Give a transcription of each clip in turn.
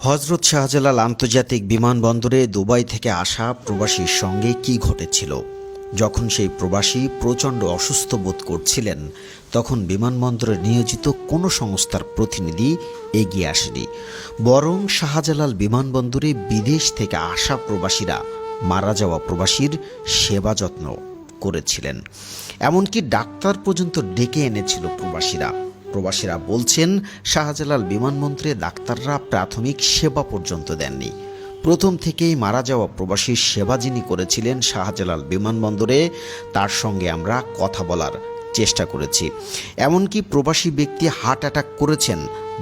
হজরত শাহজালাল আন্তর্জাতিক বিমানবন্দরে দুবাই থেকে আসা প্রবাসীর সঙ্গে কি ঘটেছিল? যখন সেই প্রবাসী প্রচণ্ড অসুস্থ বোধ করছিলেন, তখন বিমানবন্দরে নিয়োজিত কোনো সংস্থার প্রতিনিধি এগিয়ে আসেনি। বরং শাহজালাল বিমানবন্দরে বিদেশ থেকে আসা প্রবাসীরা মারা যাওয়া প্রবাসীর সেবা যত্ন করেছিলেন। এমনকি ডাক্তার পর্যন্ত ডেকে এনেছিল প্রবাসীরা। প্রবাসীরা বলছেন, শাহজালাল বিমানবন্দরে ডাক্তাররা প্রাথমিক সেবা পর্যন্ত দেননি। প্রথম থেকেই মারা যাওয়া প্রবাসীর সেবা যিনি করেছিলেন শাহজালাল বিমানবন্দরে, তার সঙ্গে আমরা কথা বলার চেষ্টা করেছি। এমনকি প্রবাসী ব্যক্তি হার্ট অ্যাটাক করেছেন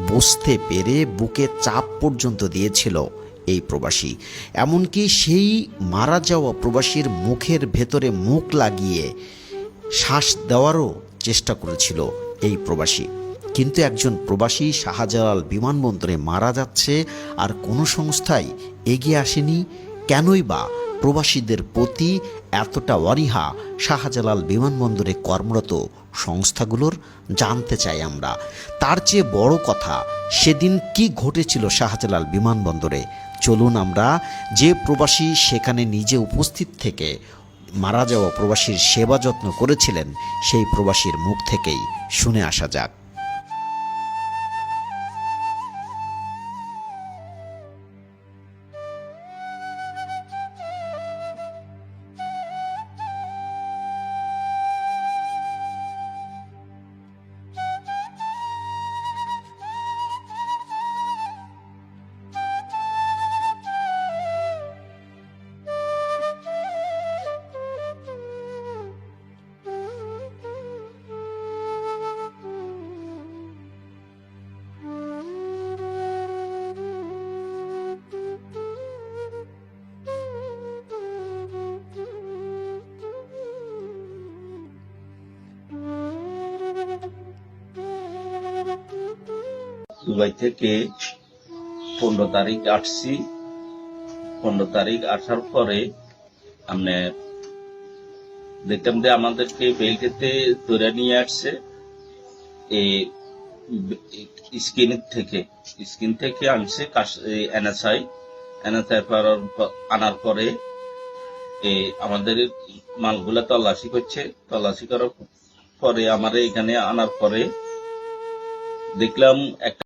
বসতে পেরে বুকে চাপ পর্যন্ত দিয়েছিল এই প্রবাসী। এমনকি সেই মারা যাওয়া প্রবাসীর মুখের ভেতরে মুখ লাগিয়ে শ্বাস দেওয়ারও চেষ্টা করেছিল এই প্রবাসী। কিন্তু একজন প্রবাসী শাহজালাল বিমানবন্দরে মারা যাচ্ছে আর কোনো সংস্থাই এগিয়ে আসেনি, কেনই বা প্রবাসীদের প্রতি এতটা অরিহা শাহজালাল বিমানবন্দরে কর্মরত সংস্থাগুলোর জানতে চাই আমরা। তার চেয়ে বড় কথা, সেদিন কি ঘটেছিল শাহজালাল বিমানবন্দরে? চলুন আমরা যে প্রবাসী সেখানে নিজে উপস্থিত থেকে মারা যাওয়া প্রবাসীর সেবা যত্ন করেছিলেন, সেই প্রবাসীর মুখ থেকেই শুনে আসা যাক। দুবাই থেকে পনেরো তারিখ আসছি। পনেরো তারিখ আসার পরে আমরা দেখলাম যে আমাদেরকে বেলকেতে ধরে নিয়ে আসছে স্কিন থেকে। স্কিন থেকে আনছে এনএসআই। এনএসআই আনার পরে আমাদের মালগুলা তল্লাশি করছে। তল্লাশি করার পরে আমার এখানে আনার পরে দেখলাম একটা